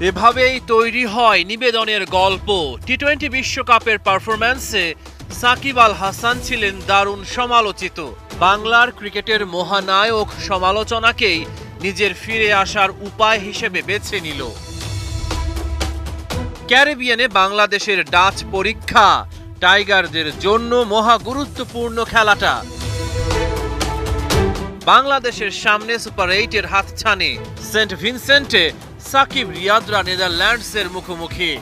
এভাবেই তৈরি হয় নিবেদনের গল্প। টি টোয়েন্টি বিশ্বকাপের পারফরম্যান্সে সাকিব আল হাসান ছিলেন দারুণ সমালোচিত। বাংলার ক্রিকেটের মহানায়ক সমালোচনাকেই নিজের ফিরে আসার উপায় হিসেবে বেছে নিল। ক্যারিবিয়ানে বাংলাদেশের ডাচ পরীক্ষা, টাইগারদের জন্য মহা গুরুত্বপূর্ণ খেলাটা। বাংলাদেশের সামনে সুপার এইটের হাতছানি, সেন্ট ভিনসেন্টে সাকিব রিয়াদরা নেদারল্যান্ডসের মুখোমুখি।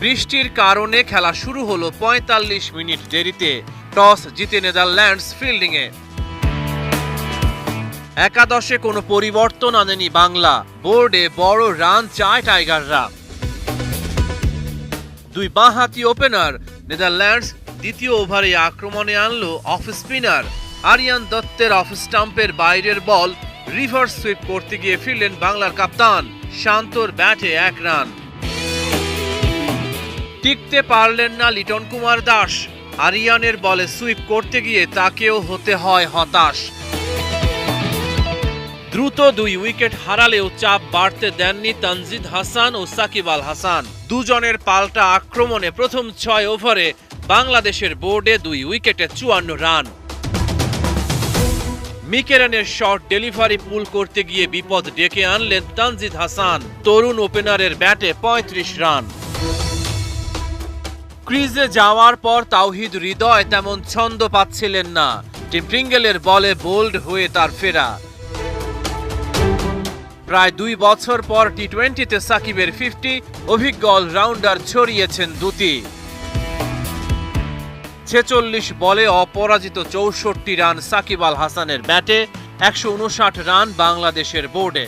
বৃষ্টির কারণে খেলা শুরু হলো পঁয়তাল্লিশ মিনিট দেরিতে। টস জিতে নেদারল্যান্ডস ফিল্ডিংয়ে। একাদশে কোনো পরিবর্তন আনেনি বাংলা। বোর্ডে বড় রান চায় টাইগাররা। দুই বাঁহাতি ওপেনার নেদারল্যান্ডস দ্বিতীয় ওভারে আক্রমণে আনলো অফ স্পিনার। আরিয়ান দত্তের অফ স্টাম্পের বাইরের বল রিভার্স সুইপ করতে গিয়ে ফিরলেন বাংলার কাপ্তান। শান্তর ব্যাটে এক রান। টিকতে পারলেন না লিটন কুমার দাস। আরিয়ানের বলে সুইপ করতে গিয়ে তাকেও হতে হয় হতাশ। দ্রুত দুই উইকেট হারালেও চাপ বাড়তে দেননি তানজিদ হাসান ও সাকিব আল হাসান। দুজনের পাল্টা আক্রমণে প্রথম ছয় ওভারে বাংলাদেশের বোর্ডে দুই উইকেটে চুয়ান্ন রান। মিকেরানের শট ডেলিভারি পুল করতে গিয়ে বিপদ ডেকে আনলেন তানজিদ হাসান, তরুণ ওপেনারের ব্যাটে ৩৫ রান। ক্রিজে যাওয়ার পর তাওহিদ হৃদয় তেমন ছন্দ পাচ্ছিলেন না। টিম প্রিঙ্গেলের বলে বোল্ড হয়ে তার ফেরা। প্রায় দুই বছর পর টি টোয়েন্টিতে সাকিবের ফিফটি, অভিজ্ঞ অলরাউন্ডার ছড়িয়েছেন দুটি। ছেচল্লিশ বলে অপরাজিত চৌষট্টি রান সাকিব আল হাসানের ব্যাটে, একশো উনষাট রান বাংলাদেশের বোর্ডে।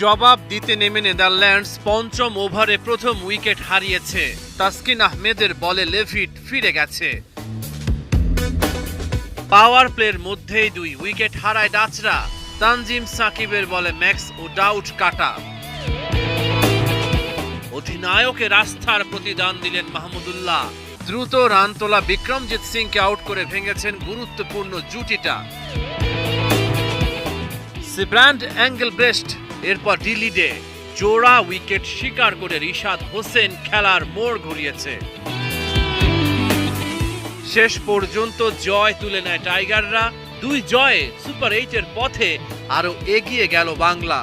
জবাব দিতে নেমে নেদারল্যান্ডস পঞ্চম ওভারে প্রথম উইকেট হারিয়েছে। তাসকিন আহমেদের বলে লেভিট ফিরে গেছে। পাওয়ার প্লের মধ্যেই দুই উইকেট হারায় ডাচরা। তানজিম সাকিবের বলে ম্যাক্স ও ডাউট কাটা। অধিনায়কের আস্থার প্রতিদান দিলেন মাহমুদুল্লাহ। দ্রুত রান তোলা বিক্রমজিৎ সিংকে আউট করে ভেঙেছেন গুরুত্বপূর্ণ জুটিটা। সিব্র্যান্ড অ্যাঙ্গেল ব্রেস্ট এরপর ডিলিডে, জোড়া উইকেট শিকার করে রিশাদ হোসেন খেলার মোড় ঘুরিয়েছে। শেষ পর্যন্ত জয় তুলে নেয় টাইগাররা, দুই জয়ে সুপার এইটের পথে আরও এগিয়ে গেল বাংলা।